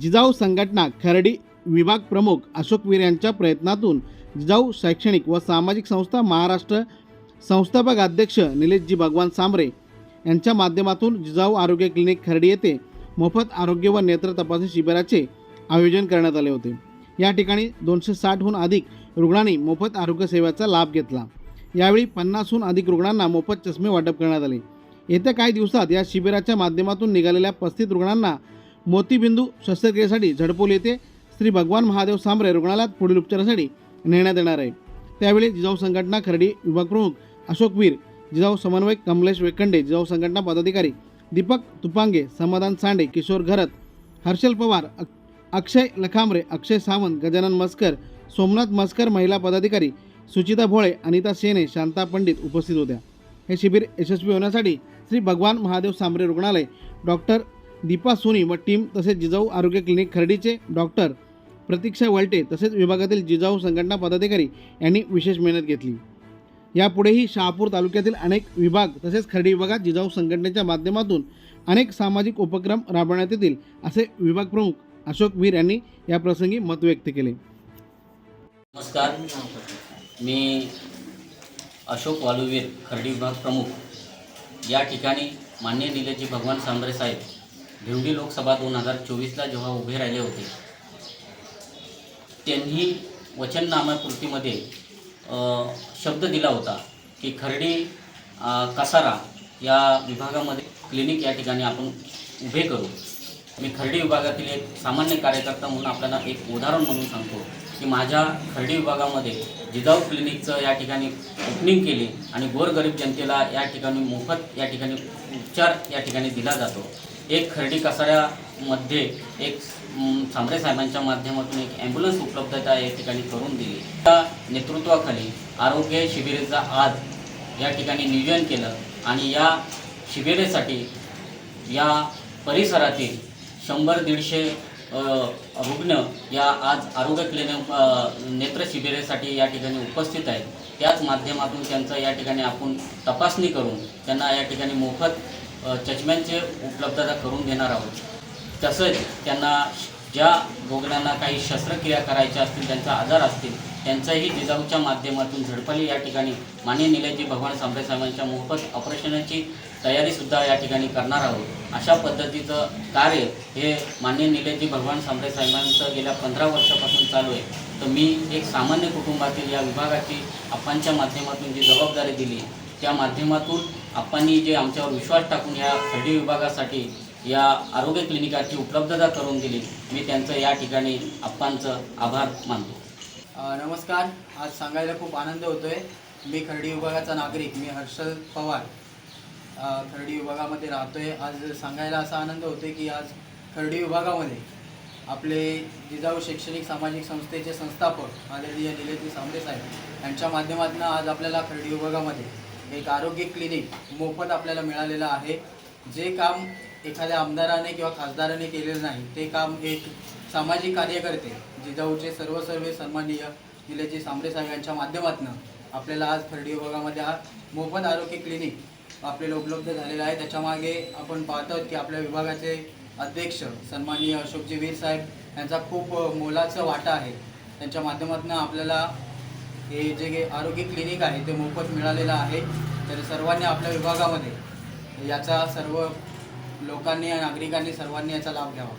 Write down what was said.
जिजाऊ संघटना खर्डी विभाग प्रमुख अशोक वीर यांच्या प्रयत्नातून जिजाऊ शैक्षणिक व सामाजिक संस्था महाराष्ट्र संस्थापक अध्यक्ष निलेशजी भगवान सांबरे यांच्या माध्यमातून जिजाऊ आरोग्य क्लिनिक खर्डी येथे मोफत आरोग्य व नेत्र तपासणी शिबिराचे आयोजन करण्यात आले होते. या ठिकाणी दोनशे साठहून अधिक रुग्णांनी मोफत आरोग्य सेवेचा लाभ घेतला. यावेळी पन्नासहून अधिक रुग्णांना मोफत चष्मे वाटप करण्यात आले. येत्या काही दिवसात या शिबिराच्या माध्यमातून निघालेल्या पस्तीस रुग्णांना मोतीबिंदू शस्त्रक्रियेसाठी झडपोल येथे श्री भगवान महादेव सांबरे रुग्णालयात पुढील उपचारासाठी नेण्यात येणार आहे. त्यावेळी जिजाऊ संघटना खर्डी विभाग प्रमुख अशोक वीर जिजाऊ समन्वयक कमलेश वेखंडे जिजाऊ संघटना पदाधिकारी दीपक तुपांगे समाधान सांडे किशोर घरत हर्षल पवार अक्षय लखांबरे अक्षय सावंत गजानन मस्कर सोमनाथ मस्कर महिला पदाधिकारी सुचिता भोळे अनिता सेने शांता पंडित उपस्थित होत्या. हे शिबिर यशस्वी होण्यासाठी श्री भगवान महादेव सांबरे रुग्णालय डॉक्टर दीपा सोनी व टीम तसेच जिजाऊ आरोग्य क्लिनिक खर्डीचे डॉक्टर प्रतीक्षा वलटे तसेच विभागातील जिजाऊ संघटना पदाधिकारी यांनी विशेष मेहनत घेतली. यापुढेही शहापूर तालुक्यातील अनेक विभाग तसेच खर्डी विभागात जिजाऊ संघटनेच्या माध्यमातून अनेक सामाजिक उपक्रम राबवण्यात येतील असे विभाग प्रमुख अशोक वीर यांनी या प्रसंगी मत व्यक्त केले. नमस्कार. मी अशोक वालुवीर खर्डी विभाग प्रमुख. या ठिकाणी मान्य निलजी भगवान सांबरे साहेब भिवडी लोकसभा दोन हजार चोवीसला जेव्हा उभे राहिले होते त्यांनी वचननामापूर्तीमध्ये शब्द दिला होता की खर्डी कसारा या विभागामध्ये क्लिनिक या ठिकाणी आपण उभे करू. मी खर्डी विभागातील एक सामान्य कार्यकर्ता म्हणून आपल्याला एक उदाहरण म्हणून सांगतो की माझ्या खर्डी विभागामध्ये जिजाऊ क्लिनिकचं या ठिकाणी ओपनिंग केली आणि गोरगरीब जनतेला या ठिकाणी मोफत या ठिकाणी उपचार या ठिकाणी दिला जातो. एक खर्डी कसाऱ्यामध्ये एक म, सांबरे साहेबांच्या माध्यमातून एक ॲम्ब्युलन्स उपलब्धता या ठिकाणी करून दिली. त्या नेतृत्वाखाली आरोग्य शिबिरेचा आज या ठिकाणी नियोजन केलं आणि या शिबिरेसाठी या परिसरातील शंभर दीडशे रुग्ण या आज आरोग्य क्लिनिक नेत्र शिबिरेसाठी या ठिकाणी उपस्थित आहेत. त्याच माध्यमातून त्यांचं या ठिकाणी आपण तपासणी करून त्यांना या ठिकाणी मोफत अ, उपलब्धता करून देणार आहोत. तसंच त्यांना ज्या रुग्णांना काही शस्त्रक्रिया करायच्या असतील त्यांचा आजार असतील त्यांचाही जिजाऊच्या माध्यमातून झडपली या ठिकाणी मान्य निलयजी भगवान सांबरे साहेबांच्या मोफत ऑपरेशनाची तयारीसुद्धा या ठिकाणी करणार आहोत. अशा पद्धतीचं कार्य हे मान्य निलयजी भगवान सांबरे साहेबांचं गेल्या पंधरा वर्षापासून चालू आहे. तर मी एक सामान्य कुटुंबातील या विभागाची आपांच्या माध्यमातून जी जबाबदारी दिली त्या माध्यमातून आपांनी जे आमच्यावर विश्वास टाकून या खर्डी विभागासाठी या आरोग्य क्लिनिकाची उपलब्धता करून दिली मी त्यांचं या ठिकाणी आप्पांचं आभार मानतो. नमस्कार. आज सांगायला खूप आनंद होतो आहे मी खर्डी विभागाचा नागरिक मी हर्षल पवार. खर्डी विभागामध्ये आहे आज सांगायला असा आनंद होतो की आज खर्डी विभागामध्ये आपले जिजाऊ शैक्षणिक सामाजिक संस्थेचे संस्थापक आदरणीय निलेजी सांबरे साहेब यांच्या माध्यमातून आज आपल्याला खर्डी विभागामध्ये एक आरोग्य क्लिनिक मोफत आपल्याला मिळालेलं आहे. जे काम एखाद्या आमदाराने किंवा खासदाराने केलेलं नाही ते काम एक सामाजिक कार्यकर्ते जिजाऊचे सर्व सर्व सन्माननीय निलेजी सांबरे साहेब यांच्या माध्यमातून आपल्याला आज खर्डी विभागामध्ये हा मोफत आरोग्य क्लिनिक आपल्याला उपलब्ध झालेलं आहे. त्याच्यामागे आपण पाहतो की आपल्या विभागाचे अध्यक्ष सन्माननीय अशोकजी वीर साहेब यांचा खूप मोलाचा वाटा आहे. त्यांच्या माध्यमातून आपल्याला हे जे काही आरोग्य क्लिनिक आहे ते मोफत मिळालेलं आहे. तर सर्वांनी आपल्या विभागामध्ये याचा सर्व लोकांनी नागरिकांनी सर्वांनी याचा लाभ घ्यावा.